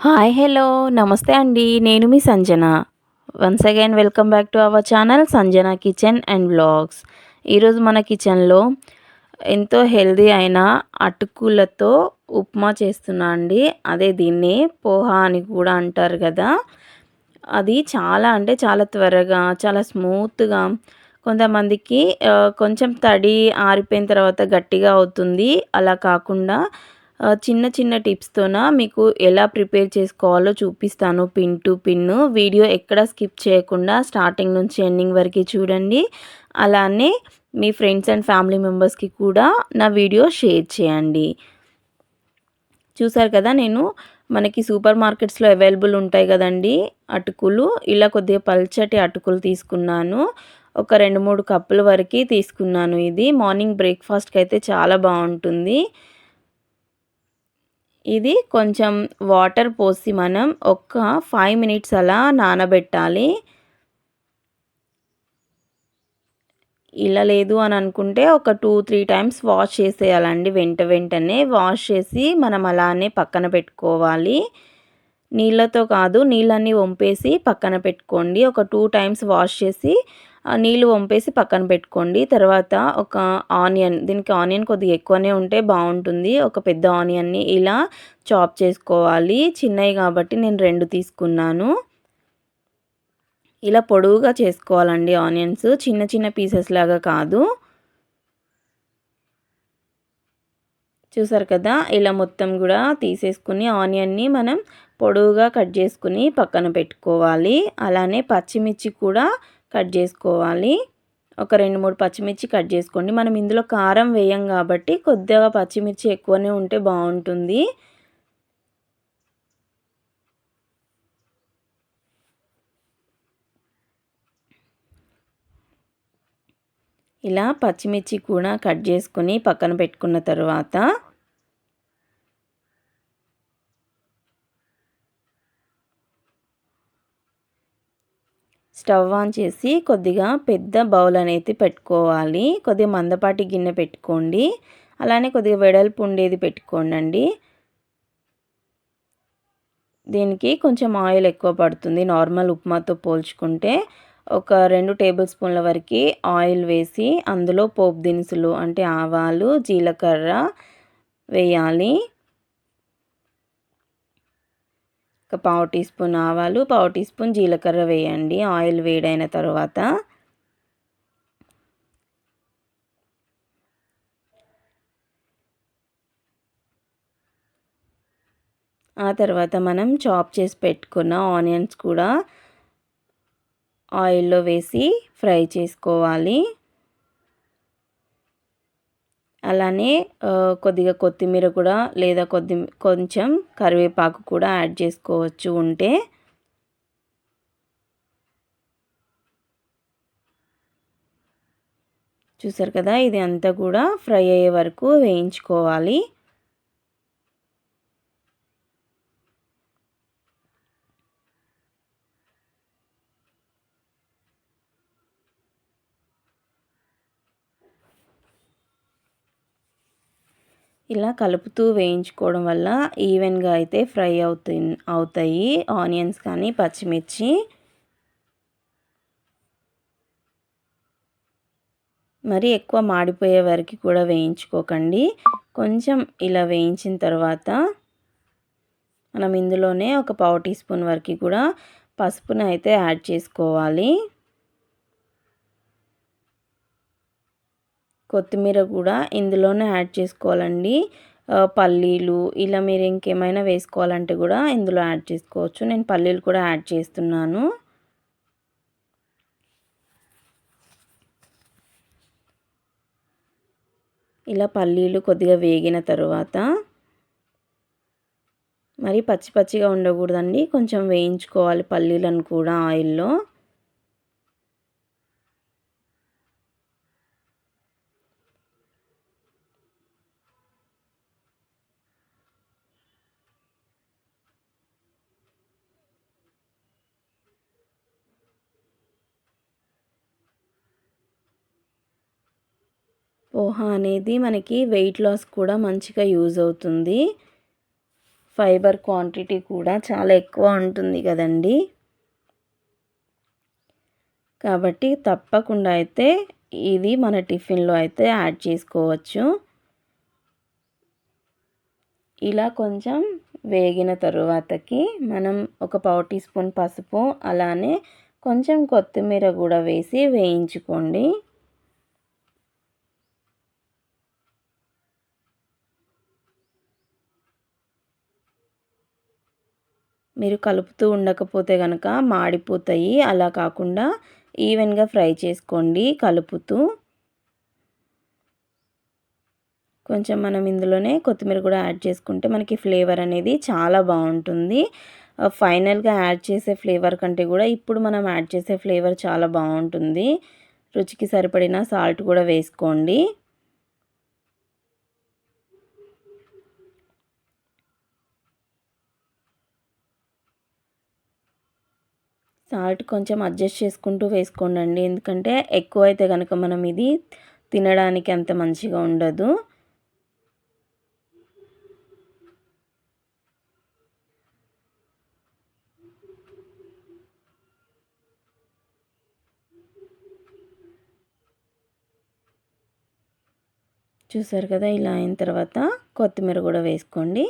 Hi hello నమస్తే అండి. నేను మీ Sanjana. Once again welcome back to our channel Sanjana kitchen and blogs ఈరోజు మన కిచెన్లో ఎంతో హెల్దీ అయిన అటుకులతో ఉప్మా చేస్తున్నా అండి. అదే దీన్ని పోహా అని కూడా అంటారు కదా. అది చాలా అంటే చాలా త్వరగా చాలా స్మూత్గా కొంతమందికి కొంచెం తడి ఆరిపోయిన తర్వాత గట్టిగా అవుతుంది. అలా కాకుండా చిన్న చిన్న టిప్స్తోన మీకు ఎలా ప్రిపేర్ చేసుకోవాలో చూపిస్తాను. పిన్ టు పిన్ వీడియో ఎక్కడ స్కిప్ చేయకుండా స్టార్టింగ్ నుంచి ఎండింగ్ వరకు చూడండి. అలానే మీ ఫ్రెండ్స్ అండ్ ఫ్యామిలీ మెంబర్స్కి కూడా నా వీడియో షేర్ చేయండి. చూసారు కదా నేను? మనకి సూపర్ మార్కెట్స్లో అవైలబుల్ ఉంటాయి కదండి అటుకులు. ఇలా కొద్దిగా పల్చటి అటుకులు తీసుకున్నాను. ఒక రెండు మూడు కప్పుల వరకు తీసుకున్నాను ఇది. మార్నింగ్ బ్రేక్ఫాస్ట్కి అయితే చాలా బాగుంటుంది. ఇది కొంచెం వాటర్ పోసి మనం ఒక ఫైవ్ మినిట్స్ అలా నానబెట్టాలి. ఇలా లేదు అని అనుకుంటే ఒక టూ త్రీ టైమ్స్ వాష్ చేసేయాలండి. వెంట వెంటనే వాష్ చేసి మనం అలానే పక్కన పెట్టుకోవాలి. నీళ్ళతో కాదు నీళ్ళన్నీ వంపేసి పక్కన పెట్టుకోండి. ఒక టూ టైమ్స్ వాష్ చేసి నీళ్ళు వంపేసి పక్కన పెట్టుకోండి. తర్వాత ఒక ఆనియన్ దీనికి ఆనియన్ కొద్దిగా ఎక్కువనే ఉంటే బాగుంటుంది. ఒక పెద్ద ఆనియన్ని ఇలా చాప్ చేసుకోవాలి. చిన్నవి కాబట్టి నేను రెండు తీసుకున్నాను. ఇలా పొడవుగా చేసుకోవాలండి ఆనియన్స్. చిన్న చిన్న పీసెస్ లాగా కాదు. చూసారు కదా? ఇలా మొత్తం కూడా తీసేసుకుని ఆనియన్ని మనం పొడవుగా కట్ చేసుకుని పక్కన పెట్టుకోవాలి. అలానే పచ్చిమిర్చి కూడా కట్ చేసుకోవాలి. ఒక రెండు మూడు పచ్చిమిర్చి కట్ చేసుకోండి. మనం ఇందులో కారం వేయం కాబట్టి కొద్దిగా పచ్చిమిర్చి ఎక్కువనే ఉంటే బాగుంటుంది. ఇలా పచ్చిమిర్చి కూడా కట్ చేసుకొని పక్కన పెట్టుకున్న తర్వాత స్టవ్ ఆన్ చేసి కొద్దిగా పెద్ద బౌల్ అనేది పెట్టుకోవాలి. కొద్దిగా మందపాటి గిన్నె పెట్టుకోండి. అలానే కొద్దిగా వెడల్పు ఉండేది పెట్టుకోండి దీనికి కొంచెం ఆయిల్ ఎక్కువ పడుతుంది. నార్మల్ ఉప్మాతో పోల్చుకుంటే ఒక రెండు టేబుల్ స్పూన్ల వరకు ఆయిల్ వేసి అందులో పోపు దినుసులు అంటే ఆవాలు జీలకర్ర వేయాలి. ఒక పావు టీ స్పూన్ ఆవాలు పావు టీ స్పూన్ జీలకర్ర వేయండి. ఆయిల్ వేడైన తర్వాత ఆ తర్వాత మనం చాప్ చేసి పెట్టుకున్న ఆనియన్స్ కూడా ఆయిల్లో వేసి ఫ్రై చేసుకోవాలి. అలానే కొద్దిగా కొత్తిమీర కూడా లేదా కొద్ది కొంచెం కరివేపాకు కూడా యాడ్ చేసుకోవచ్చు ఉంటే. చూసారు కదా ఇది అంతా కూడా ఫ్రై అయ్యే వరకు వేయించుకోవాలి. ఇలా కలుపుతూ వేయించుకోవడం వల్ల ఈవెన్గా అయితే ఫ్రై అవుతు అవుతాయి. ఆనియన్స్ కానీ పచ్చిమిర్చి. మరి ఎక్కువ మాడిపోయే వరకు కూడా వేయించుకోకండి. కొంచెం ఇలా వేయించిన తర్వాత మనం ఇందులోనే ఒక పావు టీ స్పూన్ వరకు కూడా పసుపుని అయితే యాడ్ చేసుకోవాలి. కొత్తిమీర కూడా ఇందులోనే యాడ్ చేసుకోవాలండి. పల్లీలు ఇలా మీరు ఇంకేమైనా వేసుకోవాలంటే కూడా ఇందులో యాడ్ చేసుకోవచ్చు. నేను పల్లీలు కూడా యాడ్ చేస్తున్నాను. ఇలా పల్లీలు కొద్దిగా వేగిన తర్వాత మరి పచ్చి పచ్చిగా ఉండకూడదండి. కొంచెం వేయించుకోవాలి పల్లీలను కూడా ఆయిల్లో. పోహా అనేది మనకి వెయిట్ లాస్ కూడా మంచిగా యూజ్ అవుతుంది. ఫైబర్ క్వాంటిటీ కూడా చాలా ఎక్కువ ఉంటుంది కదండి. కాబట్టి తప్పకుండా అయితే ఇది మన టిఫిన్లో అయితే యాడ్ చేసుకోవచ్చు. ఇలా కొంచెం వేగిన తరువాతకి మనం ఒక పావు టీ స్పూన్ పసుపు అలానే కొంచెం కొత్తిమీర కూడా వేసి వేయించుకోండి. మీరు కలుపుతూ ఉండకపోతే కనుక మాడిపోతాయి. అలా కాకుండా ఈవెన్గా ఫ్రై చేసుకోండి. కలుపుతూ కొంచెం మనం ఇందులోనే కొత్తిమీర కూడా యాడ్ చేసుకుంటే మనకి ఫ్లేవర్ అనేది చాలా బాగుంటుంది. ఫైనల్గా యాడ్ చేసే ఫ్లేవర్ కంటే కూడా ఇప్పుడు మనం యాడ్ చేసే ఫ్లేవర్ చాలా బాగుంటుంది. రుచికి సరిపడిన సాల్ట్ కూడా వేసుకోండి. సాల్ట్ కొంచెం అడ్జస్ట్ చేసుకుంటూ వేసుకోండి ఎందుకంటే ఎక్కువ అయితే కనుక మనం ఇది తినడానికి అంత మంచిగా ఉండదు. చూసారు కదా ఇలా అయిన తర్వాత కొత్తిమీర కూడా వేసుకోండి.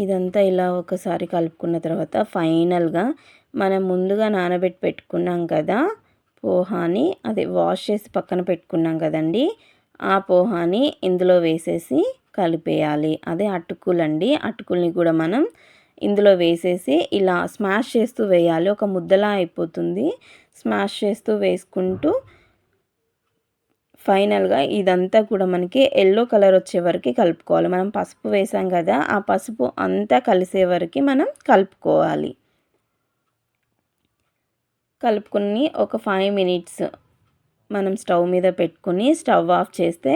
ఇదంతా ఇలా ఒకసారి కలుపుకున్న తర్వాత ఫైనల్గా మనం ముందుగా నానబెట్టి పెట్టుకున్నాం కదా పోహాని అదే వాష్ చేసి పక్కన పెట్టుకున్నాం కదండి ఆ పోహాని ఇందులో వేసేసి కలిపేయాలి. అదే అటుకులండి అటుకుల్ని కూడా మనం ఇందులో వేసేసి ఇలా స్మాష్ చేస్తూ వేయాలి. ఒక ముద్దలా అయిపోతుంది. స్మాష్ చేస్తూ వేసుకుంటూ ఫైనల్గా ఇదంతా కూడా మనకి ఎల్లో కలర్ వచ్చే వరకు కలుపుకోవాలి. మనం పసుపు వేసాం కదా ఆ పసుపు అంతా కలిసే వరకు మనం కలుపుకోవాలి. కలుపుకొని ఒక ఫైవ్ మినిట్స్ మనం స్టవ్ మీద పెట్టుకుని స్టవ్ ఆఫ్ చేస్తే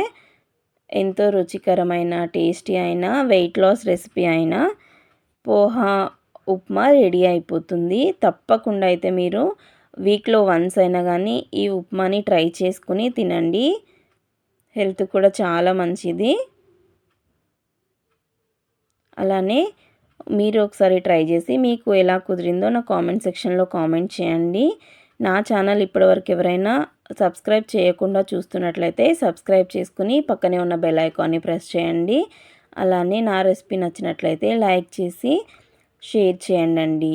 ఎంతో రుచికరమైన టేస్టీ అయిన వెయిట్ లాస్ రెసిపీ అయినా పోహా ఉప్మా రెడీ అయిపోతుంది. తప్పకుండా అయితే మీరు వీక్లో వన్స్ అయినా కానీ ఈ ఉప్మాని ట్రై చేసుకుని తినండి. హెల్త్ కూడా చాలా మంచిది. అలానే మీరు ఒకసారి ట్రై చేసి మీకు ఎలా కుదిరిందో నా కామెంట్ సెక్షన్లో కామెంట్ చేయండి. నా ఛానల్ ఇప్పటివరకు ఎవరైనా సబ్స్క్రైబ్ చేయకుండా చూస్తున్నట్లయితే సబ్స్క్రైబ్ చేసుకుని పక్కనే ఉన్న బెల్ ఐకాన్ని ప్రెస్ చేయండి. అలానే నా రెసిపీ నచ్చినట్లయితే లైక్ చేసి షేర్ చేయండి